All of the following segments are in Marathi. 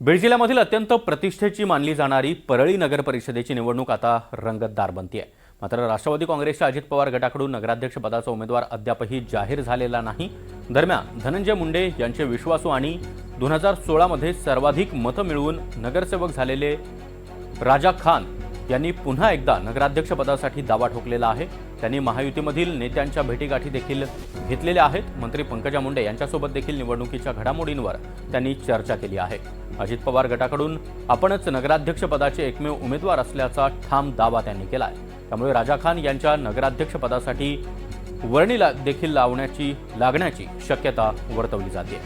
बीड जिल्ह्यामधील अत्यंत प्रतिष्ठेची मानली जाणारी परळी नगर परिषदेची निवडणूक आता रंगतदार बनतीये. मात्र राष्ट्रवादी काँग्रेसच्या अजित पवार गटाकडून नगराध्यक्षपदाचा उमेदवार अद्यापही जाहीर झालेला नाही. दरम्यान धनंजय मुंडे यांचे विश्वासू आणि दोन हजार सोळामध्ये सर्वाधिक मतं मिळवून नगरसेवक झालेले राजा खान यांनी पुन्हा एकदा नगराध्यक्षपदासाठी दावा ठोकलेला आहे. त्यांनी महायुतीमधील नेत्यांच्या भेटीगाठी देखील घेतलेल्या आहेत. मंत्री पंकजा मुंडे यांच्यासोबत देखील निवडणुकीच्या घडामोडींवर त्यांनी चर्चा केली आहे. अजित पवार गटाकडून आपणच नगराध्यक्षपदाचे एकमेव उमेदवार असल्याचा ठाम दावा त्यांनी केला आहे त्यामुळे राजा खान यांच्या नगराध्यक्षपदासाठी वर्णीला देखील लावण्याची लागण्याची शक्यता वर्तवली जाते.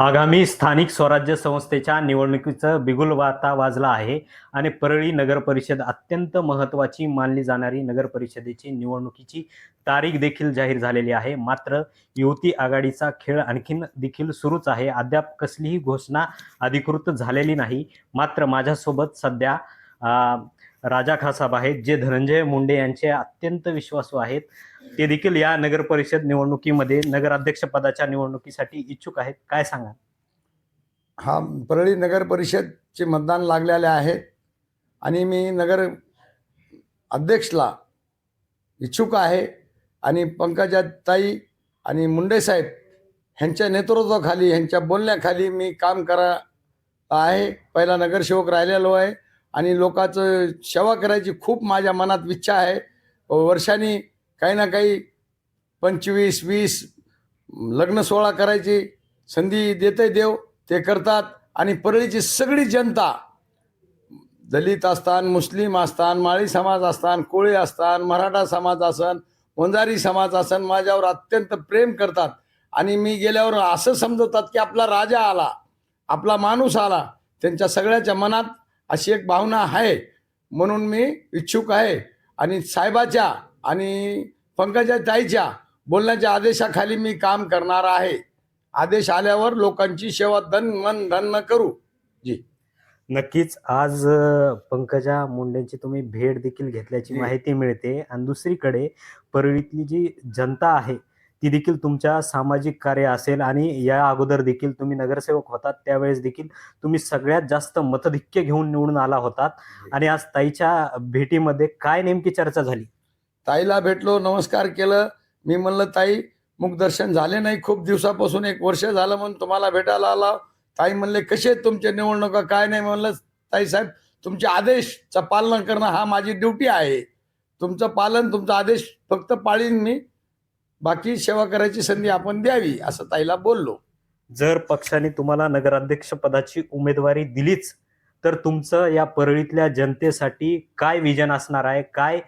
आगामी स्थानिक स्वराज्य संस्थेच्या निवडणुकीचं बिगुल वाता वाजला आहे आणि परळी नगर परिषद अत्यंत महत्वाची मानली जाणारी नगर परिषदेची निवडणुकीची तारीख देखील जाहीर झालेली आहे. मात्र युती आघाडीचा खेळ आणखीन देखील सुरूच आहे. अद्याप कसलीही घोषणा अधिकृत झालेली नाही. मात्र माझ्यासोबत सध्या राजा खासाब आहेत जे धनंजय मुंडे यांचे अत्यंत विश्वासू आहेत. ते देखील या नगर परिषद निवडणुकीमध्ये नगराध्यक्ष पदाच्या निवडणुकीसाठी इच्छुक आहेत. काय सांगा हा परळी नगर परिषदचे मतदान लागलेले आहेत. आणि मी नगर अध्यक्षला इच्छुक आहे. आणि पंकजाताई आणि मुंडे साहेब ह्यांच्या नेतृत्वाखाली ह्यांच्या बोलण्याखाली मी काम करा आहे. पहिला नगरसेवक राहिलेलो आहे. आणि लोकांचं सेवा करायची खूप माझ्या मनात इच्छा आहे. वर्षांनी काही ना काही पंचवीस वीस लग्न सोहळा करायची संधी देते देव ते करतात. आणि परळीची सगळी जनता दलित असतान मुस्लिम असतान माळी समाज असतान कोळी असतान मराठा समाज असन वंजारी समाज असन माझ्यावर अत्यंत प्रेम करतात. आणि मी गेल्यावर असं समजवतात की आपला राजा आला आपला माणूस आला त्यांच्या सगळ्याच्या मनात अशी एक भावना आहे म्हणून मी इच्छुक आहे. आणि साहेबाच्या आणि पंकजा ताईच्या बोलण्याच्या आदेशाखाली मी काम करणार आहे. आदेश आल्यावर लोकांची सेवा धन मन धन न करू. नक्कीच. आज पंकजा मुंडेंची तुम्ही भेट देखील घेतल्याची जी. माहिती मिळते. आणि दुसरीकडे परळीतली जी जनता आहे ती देखील तुमच्या सामाजिक कार्य असेल आणि या अगोदर देखील तुम्ही नगरसेवक होतात त्यावेळेस देखील तुम्ही सगळ्यात जास्त मतधिक्य घेऊन निवडून आला होतात. आणि आज ताईच्या भेटीमध्ये काय नेमकी चर्चा झाली? ताईला भेटलो नमस्कार केलं. मी म्हणलं ताई मुखदर्शन झाले नाही खूप दिवसापासून एक वर्ष झालं म्हणून तुम्हाला भेटायला आला. ताई म्हणले कसे तुमचे निवडणुका? काय नाही? म्हणलं ताई साहेब तुमचे आदेशचं पालन करणं हा माझी ड्युटी आहे. तुमचं पालन तुमचा आदेश फक्त पाळीन मी. बाकी सेवा करायची संधी आपण द्यावी असं ताईला बोललो. जर पक्षाने तुम्हाला नगराध्यक्ष पदाची उमेदवारी दिलीच तर तुमचं या परळीतल्या जनतेसाठी काय विजन असणार आहे? काय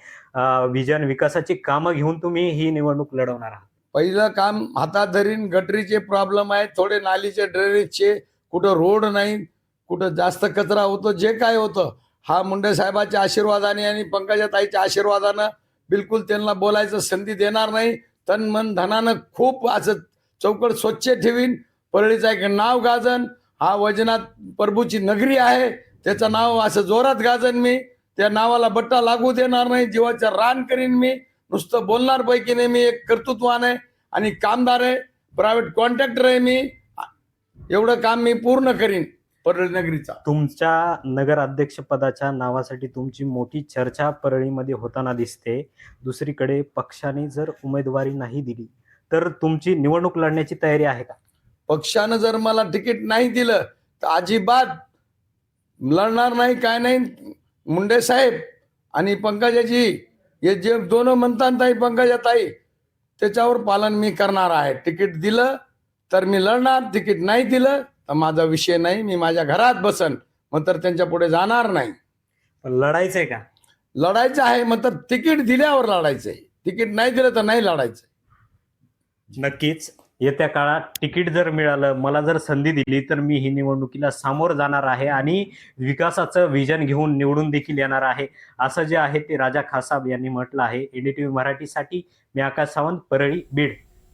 विजन विकासाची कामं घेऊन तुम्ही ही निवडणूक लढवणार आहात? पहिलं काम हातात धरीन गटरीचे प्रॉब्लेम आहेत थोडे नालीचे ड्रेनेजचे कुठं रोड नाही कुठं जास्त कचरा होतो जे काय होतं हा मुंडे साहेबाच्या आशीर्वादाने आणि पंकजा ताईच्या आशीर्वादानं बिलकुल त्यांना बोलायचं संधी देणार नाही. तन मन धनानं खूप असं चौकट स्वच्छ ठेवीन. परळीचं एक नाव गाजन. हा वजनात प्रभूची नगरी आहे. त्याचं नाव असं जोरात गाजन मी. त्या नावाला बट्टा लागू देणार नाही. जीवाचं रान करीन मी. नुसतं बोलणार पैकी नाही मी. एक कर्तृत्वान आहे आणि कामदार आहे. प्रायव्हेट कॉन्ट्रॅक्टर आहे मी. एवढं काम मी पूर्ण करीन. परळी नगरीचा तुमच्या नगराध्यक्ष पदाच्या नावासाठी तुमची मोठी चर्चा परळीमध्ये होताना दिसते. दुसरीकडे पक्षाने जर उमेदवारी नाही दिली तर तुमची निवडणूक लढण्याची तयारी आहे का? पक्षानं जर मला तिकीट नाही दिलं तर अजिबात लढणार नाही काय नाही. मुंडे साहेब आणि पंकजाजी हे जे दोन म्हणतात ताई पंकजा ताई त्याच्यावर पालन मी करणार आहे. तिकीट दिलं तर मी लढणार. तिकीट नाही दिलं माझा विषय नाही मी माझ्या घरात बसन मग तर त्यांच्या पुढे जाणार नाही. पण लढायचंय का? लढायचं आहे मग तर तिकीट दिल्यावर लढायचंय. तिकीट नाही दिलं तर नाही लढायचं नक्कीच. येत्या काळात तिकीट जर मिळालं मला जर संधी दिली तर मी ही निवडणुकीला सामोर जाणार आहे आणि विकासाचं विजन घेऊन निवडून देखील येणार आहे. असं जे आहे ते राजा खासाब यांनी म्हटलं आहे. एनडीटीव्ही मराठीसाठी मी आकाश सावंत परळी बीड.